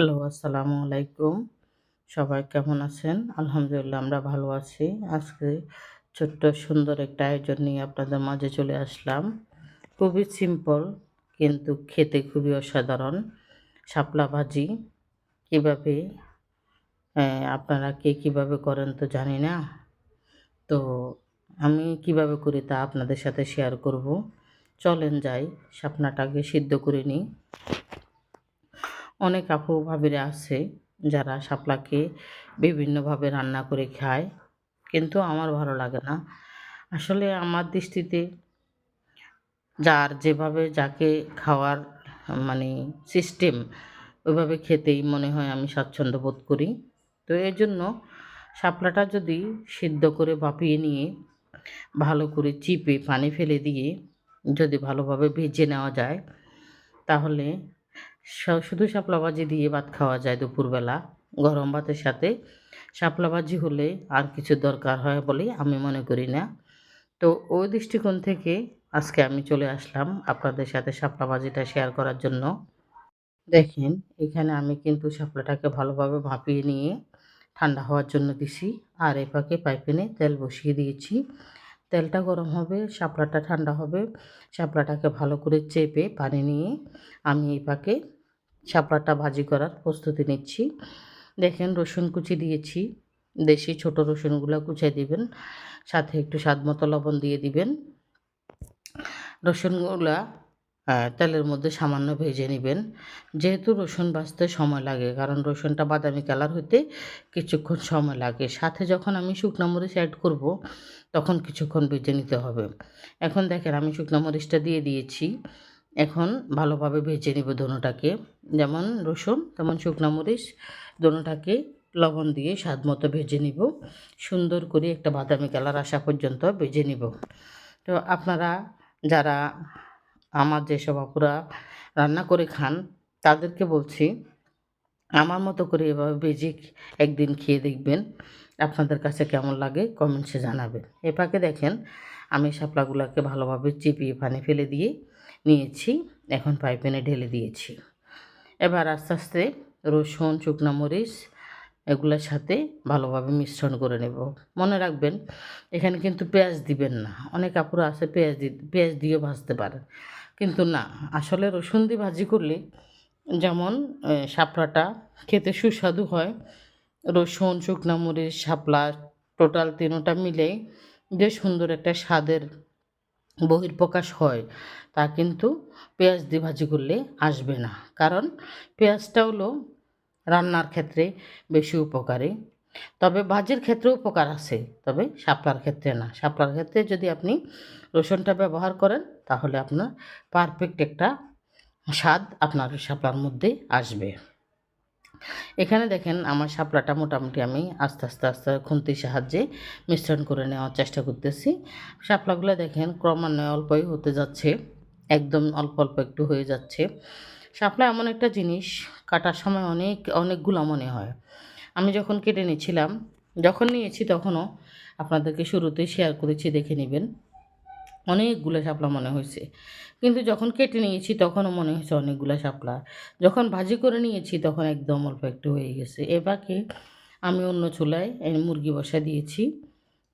Hello, আসসালামু আলাইকুম। সবাই কেমন আছেন? আলহামদুলিল্লাহ, আমরা ভালো আছি। আজকে ছোট্ট সুন্দর একটা আয়োজন নিয়ে আপনাদের মাঝে চলে আসলাম। খুবই সিম্পল কিন্তু খেতে খুবই অসাধারণ শাপলা ভাজি। কীভাবে আপনারা কে কীভাবে করেন তো জানি না। তো আমি কীভাবে করি তা আপনাদের সাথে শেয়ার করব। চলেন যাই, শাপলাটাকে সিদ্ধ করে নিই। অনেক আপু ভাবিরা আছে যারা শাপলাকে বিভিন্নভাবে রান্না করে খায়, কিন্তু আমার ভালো লাগে না। আসলে আমার দৃষ্টিতে যার যেভাবে যাকে খাওয়ার মানে সিস্টেম ওইভাবে খেতেই মনে হয় আমি স্বাচ্ছন্দ্য বোধ করি। তো এর জন্য শাপলাটা যদি সিদ্ধ করে বাপিয়ে নিয়ে ভালো করে চিপে পানি ফেলে দিয়ে যদি ভালোভাবে ভেজে নেওয়া যায়, তাহলে শুধু শাপলা ভাজি দিয়ে ভাত খাওয়া যায় দুপুরবেলা, গরম ভাতের সাথে। শাপলা ভাজি হলে আর কিছু দরকার হয় বলে আমি মনে করি না। তো ওই দৃষ্টিকোণ থেকে আজকে আমি চলে আসলাম আপনাদের সাথে শাপলা ভাজিটা শেয়ার করার জন্য। দেখেন, এখানে আমি কিন্তু শাপলাটাকে ভালোভাবে ভাপিয়ে নিয়ে ঠান্ডা হওয়ার জন্য দিছি আর এ পাকে পাইপেনে তেল বসিয়ে দিয়েছি। তেলটা গরম হবে, শাপলাটা ঠান্ডা হবে। শাপলাটাকে ভালো করে চেপে পানি নিয়ে আমি এই পাকে শাপলাটা ভাজি করার প্রস্তুতি নিচ্ছি। দেখেন রসুন কুচি দিয়েছি। দেশি ছোট রসুনগুলো কুচাই দিবেন। সাথে একটু স্বাদ মতো লবণ দিয়ে দিবেন। রসুনগুলা তেলের মধ্যে সামান্য ভেজে নেবেন। যেহেতু রসুন ভাজতে সময় লাগে, কারণ রসুনটা বাদামি কালার হতে কিছুক্ষণ সময় লাগে। সাথে যখন আমি শুকনো মরিচ অ্যাড করব, তখন কিছুক্ষণ ভেজে নিতে হবে। এখন দেখেন আমি শুকনো মরিচটা দিয়ে দিয়েছি। এখন ভালোভাবে ভেজে নেব দোনোটাকে। যেমন রসুন, তেমন শুকনো মরিচ, দোনোটাকে লবণ দিয়ে স্বাদ মতো ভেজে নিব। সুন্দর করে একটা বাদামি কালার আসা পর্যন্ত ভেজে নিব। তো আপনারা যারা আমার যেসব আপুরা রান্না করে খান, তাদেরকে বলছি, আমার মতো করে এভাবে ভেজে একদিন খেয়ে দেখবেন, আপনাদের কাছে কেমন লাগে কমেন্টসে জানাবেন। এ পাকে দেখেন, আমি শাপলাগুলোকে ভালোভাবে চিপিয়ে পানি ফেলে দিয়ে নিয়েছি, এখন পাইপেনে ঢেলে দিয়েছি। এবার আস্তে আস্তে রসুন, শুকনো মরিচ এগুলোর সাথে ভালোভাবে মিশ্রণ করে নেব। মনে রাখবেন, এখানে কিন্তু পেঁয়াজ দিবেন না। অনেক কাপড় আছে পেঁয়াজ দি, পেঁয়াজ দিয়েও ভাজতে পারেন। কিন্তু না, আসলে রসুন দিয়ে ভাজি করলে যেমন শাপলাটা খেতে সুস্বাদু হয়, রসুন, শুকনো মরিচ শাপলা টোটাল তিনোটা মিলে যে সুন্দর একটা স্বাদের বহির্প্রকাশ হয়, তা কিন্তু পেঁয়াজ দিয়ে ভাজি করলে আসবে না। কারণ পেঁয়াজটা হলো রান্নার ক্ষেত্রে বেশি উপকারী। তবে ভাজির ক্ষেত্রেও উপকার আছে, তবে শাপলার ক্ষেত্রে না। শাপলার ক্ষেত্রে যদি আপনি রসুনটা ব্যবহার করেন, তাহলে আপনার পারফেক্ট একটা স্বাদ আপনার শাপলার মধ্যে আসবে। এখানে দেখেন আমার শাপলাটা মোটামুটি আমি আস্তে আস্তে আস্তে খুন্তির সাহায্যে মিশ্রণ করে নেওয়ার চেষ্টা করতেছি। শাপলাগুলো দেখেন ক্রমান্বয়ে অল্পই হতে যাচ্ছে, একদম অল্প অল্প একটু হয়ে যাচ্ছে। শাপলা এমন একটা জিনিস, কাটার সময় অনেক, অনেকগুলো মনে হয়। আমি যখন কেটে নিয়েছিলাম, যখন নিয়েছি তখনও আপনাদেরকে শুরুতেই শেয়ার করেছি, দেখে নেবেন। অনেকগুলো শাপলা মনে হয়েছে কিন্তু যখন কেটে নিয়েছি তখনও মনে হয়েছে অনেকগুলো শাপলা। যখন ভাজি করে নিয়েছি তখন একদম অল্প একটু হয়ে গেছে। এবারকে আমি অন্য চুলায় মুরগি বসা দিয়েছি।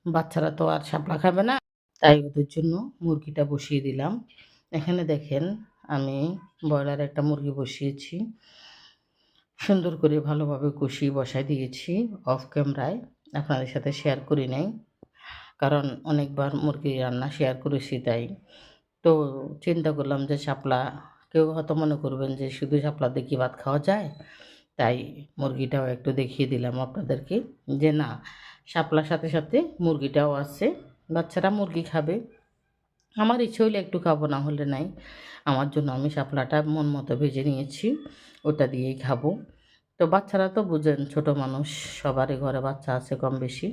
বাচ্চারা তো আর শাপলা খাবে না, তাই ওদের জন্য মুরগিটা বসিয়ে দিলাম। এখানে দেখেন আমি ব্রয়লার একটা মুরগি বসিয়েছি। সুন্দর করে ভালোভাবে কষিয়ে বসায় দিয়েছি অফ ক্যামেরায়। আপনাদের সাথে শেয়ার করি নাই। কারণ অনেকবার মুরগি রান্না শেয়ার করেছি তাই। তো চিন্তা করলাম যে শাপলা, কেউ হয়তো মনে করবেন যে শুধু শাপলা দেখি ভাত খাওয়া যায়? তাই মুরগিটাও একটু দেখিয়ে দিলাম আপনাদেরকে যে না, শাপলার সাথে সাথে মুরগিটাও আছে, বাচ্চারা মুরগি খাবে। আমার ইচ্ছে হলে একটু খাব, না হলে নাই। আমার জন্য আমি শাপলাটা মন মতো ভেজে নিয়েছি, ওটা দিয়েই খাব। তো বাচ্চারা তো বুঝেন, ছোট মানুষ, সবারই ঘরে বাচ্চা আছে কম বেশি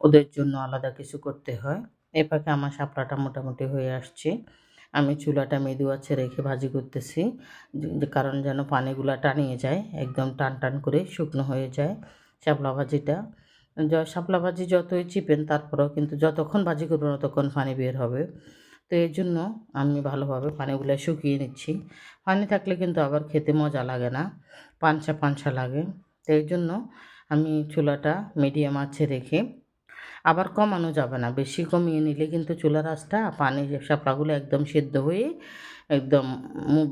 ওদের জন্য আলাদা কিছু করতে হয়। এ পাকে আমার শাপলাটা মোটামুটি হয়ে আসছে। আমি চুলাটা মেদু আছে রেখে ভাজি করতেছি। কারণ যেন পানিগুলা টানিয়ে যায়, একদম টান টান করে শুকনো হয়ে যায় শাপলা ভাজিটা। শাপলা ভাজি যতই চিপেন তারপরেও কিন্তু যতক্ষণ ভাজি করবেন ততক্ষণ পানি বের হবে। তো এর জন্য আমি ভালোভাবে পানিগুলো শুকিয়ে নিচ্ছি। পানি থাকলে কিন্তু আবার খেতে মজা লাগে না, পানসা পানসা লাগে। তো এই জন্য আমি চুলাটা মিডিয়াম আছে রেখে আবার কমানো যাবে না। বেশি কমিয়ে নিলে কিন্তু চুলা আঁচটা পানি শাপলাগুলো একদম সেদ্ধ হয়ে একদম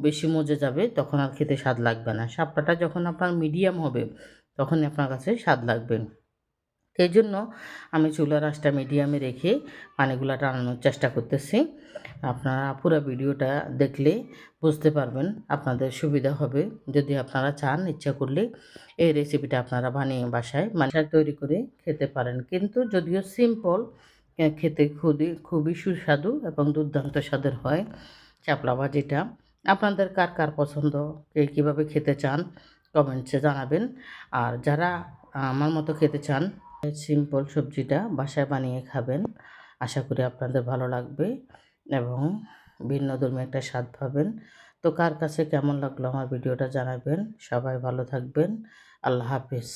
বেশি মজে যাবে, তখন আর খেতে স্বাদ লাগবে না। শাপলাটা যখন আপনার মিডিয়াম হবে, তখনই আপনার কাছে স্বাদ লাগবে। সেই জন্য আমি চুলার আঁচটা মিডিয়ামে রেখে পানিগুলো টানানোর চেষ্টা করতেছি। আপনারা পুরো ভিডিওটা দেখলে বুঝতে পারবেন আপনাদের সুবিধা হবে। যদি আপনারা চান, ইচ্ছা করলে এই রেসিপিটা আপনারা বানিয়ে বাসায় বাসায় তৈরি করে খেতে পারেন। কিন্তু যদিও সিম্পল খেতে খুবই খুবই সুস্বাদু এবং দুর্দান্ত স্বাদের হয় চাপলা ভাজিটা। আপনাদের কার কার পছন্দ? কে কীভাবে খেতে চান? কমেন্টসে জানাবেন। আর যারা আমার মতো খেতে চান সিম্পল সবজিটা বাসায় বানিয়ে খাবেন। আশা করি আপনাদের ভালো লাগবে এবং ভিন্ন ধর্মী একটা স্বাদ পাবেন। তো কার কাছে কেমন লাগল আমার ভিডিওটা জানাবেন। সবাই ভালো থাকবেন। আল্লাহ হাফিজ।